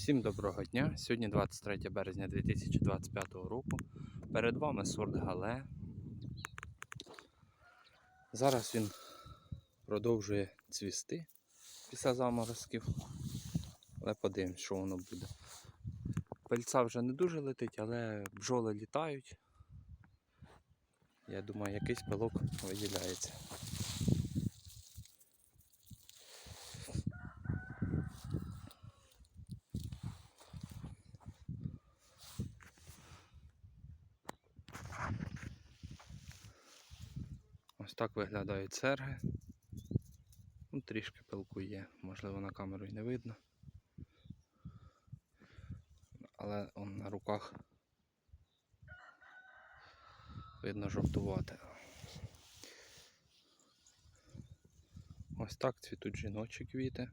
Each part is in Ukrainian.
Всім доброго дня. Сьогодні 23 березня 2025 року. Перед вами сорт Гале. Зараз він продовжує цвісти після заморозків. Але подивимось, що воно буде. Пильця вже не дуже летить, але бджоли літають. Я думаю, якийсь пилок виділяється. Ось так виглядають серги. Ну, трішки пилку є, можливо на камеру і не видно. Але он на руках видно жовтувати. Ось так цвітуть жіночі квіти.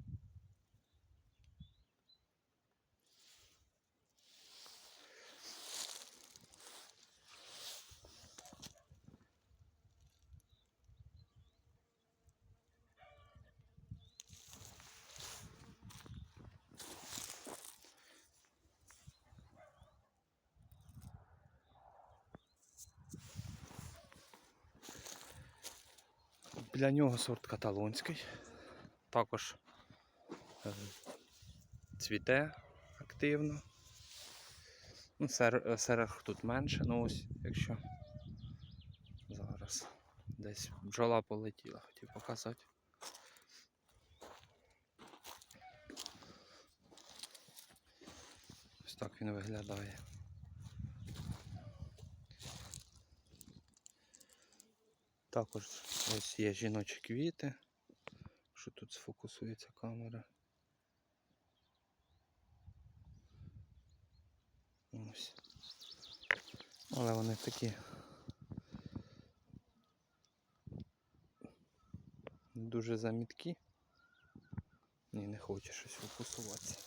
Біля нього сорт каталонський. Також е, цвіте активно. Ну, сер, е, тут менше, ну ось, якщо зараз десь бджола полетіла, хотів показати. Ось так він виглядає. Також ось є жіночі квіти. Що тут сфокусується камера. Ось. Але вони такі дуже заміткі. Ні, не хоче щось фокусуватися.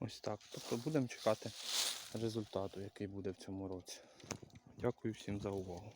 Ось так. Тобто будемо чекати результату, який буде в цьому році. Дякую всім за увагу.